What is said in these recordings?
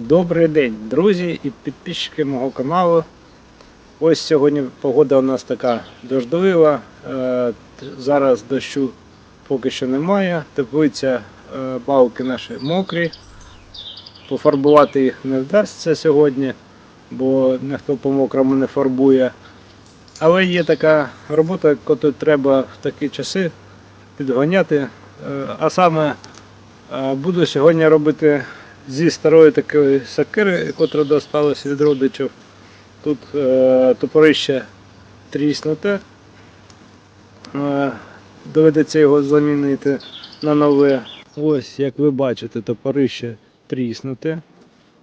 Добрий день, друзі і підписчики мого каналу. Ось сьогодні погода у нас така дождлива. Е, Зараз дощу поки що немає. Теплиця е, балки наші мокрі. Пофарбувати їх не вдасться сьогодні, бо ніхто по мокрому не фарбує. Але є така робота, яку треба в такі часи підганяти. Е, А саме буду сьогодні робити зі старої такої сокири, котра досталася від родичів. Тут е, топорище тріснуте. Е, доведеться його замінити на нове. Ось, як ви бачите, топорище тріснуте.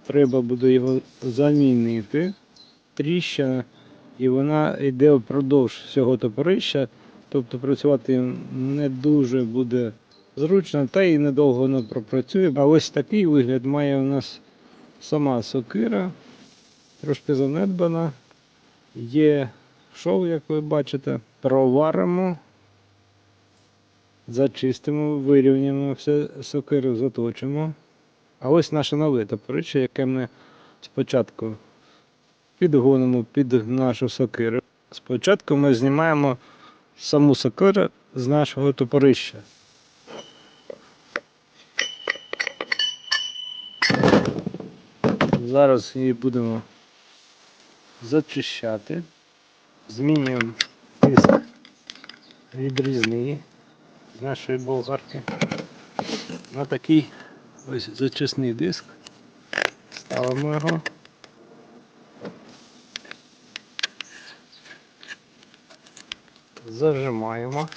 Треба буде його замінити. Тріщина. І вона йде впродовж всього топорища. Тобто працювати не дуже буде зручно, та й недовго воно пропрацює. А ось такий вигляд має у нас сама сокира, трошки занедбана. Є шов, як ви бачите, проваримо, зачистимо, вирівняємо все сокиру, заточимо. А ось наше нове топорище, яке ми спочатку підгонимо під нашу сокиру. Спочатку ми знімаємо саму сокиру з нашого топорища. Зараз її будемо зачищати. Змінюємо тиск відрізний з нашої болгарки на такий ось зачисний диск. Ставимо його. Зажимаємо.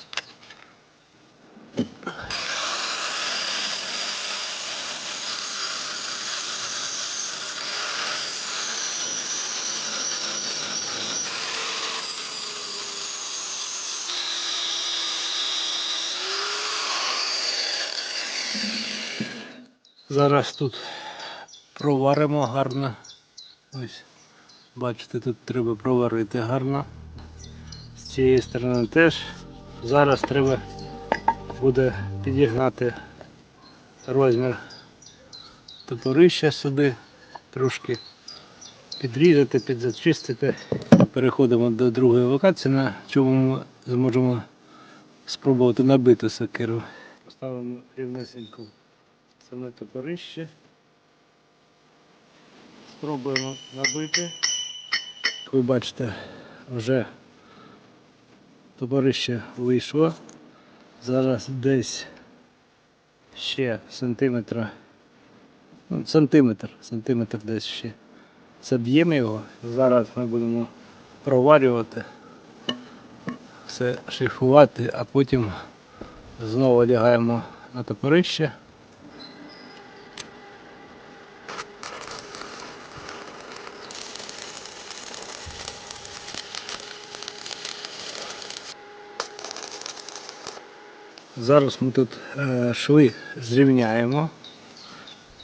Зараз тут проваримо гарно. Ось, бачите, тут треба проварити гарно. З цієї сторони теж. Зараз треба буде підігнати розмір топорища сюди, трошки підрізати, підзачистити. Переходимо до другої локації, на чому ми зможемо спробувати набити сокиру. Поставимо рівнесеньку саме топорище. Спробуємо набити. Як ви бачите, вже топорище вийшло. Зараз десь ще сантиметра. Ну, сантиметр, сантиметр десь ще. Заб'ємо його. Зараз ми будемо проварювати, все шліфувати, а потім знову лягаємо на топорище. Зараз ми тут е, шви зрівняємо,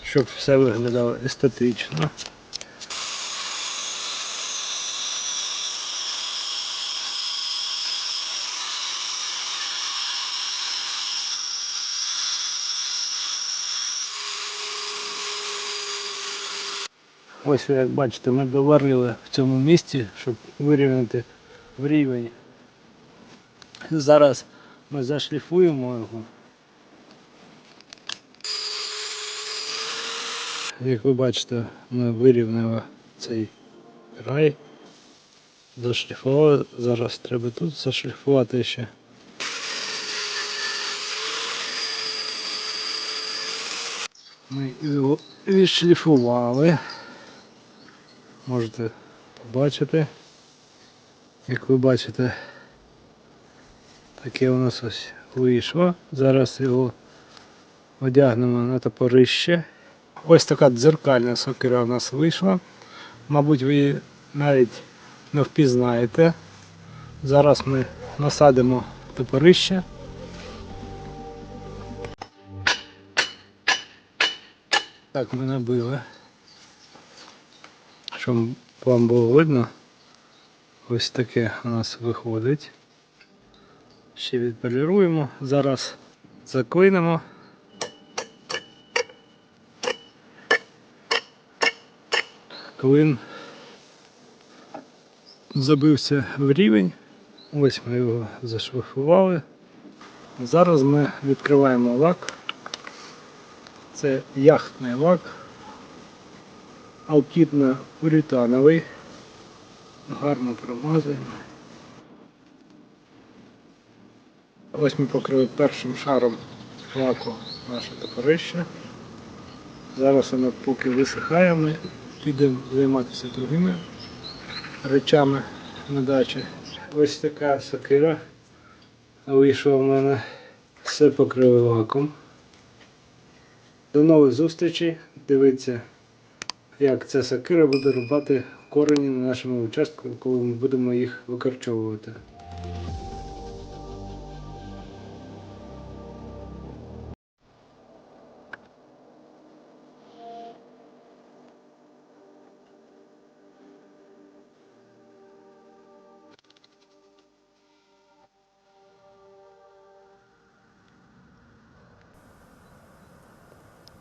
щоб все виглядало естетично. Ось як бачите, ми доварили в цьому місці, щоб вирівняти в рівень. Зараз ми зашліфуємо його. Як ви бачите, ми вирівняли цей край. Зашліфували. Зараз треба тут зашліфувати ще. Ми його відшліфували. Можете побачити. Як ви бачите, Таке у нас ось вийшло. Зараз його одягнемо на топорище. Ось така дзеркальна сокира у нас вийшла. Мабуть, ви її навіть не впізнаєте. Зараз ми насадимо топорище. Так, ми набили. Щоб вам було видно, ось таке у нас виходить. Ще відполіруємо. Зараз заклинемо. клин забився в рівень. Ось ми його зашліфували. Зараз ми відкриваємо лак. Це яхтний лак. Алкідно урітановий. Гарно промазуємо. Ось ми покрили першим шаром лаку наше топорище. Зараз воно поки висихає, ми підемо займатися другими речами на дачі. Ось така сокира вийшла в мене. Все покрили лаком. До нових зустрічей. Дивіться, як ця сакира буде рубати корені на нашому участку, коли ми будемо їх викорчовувати.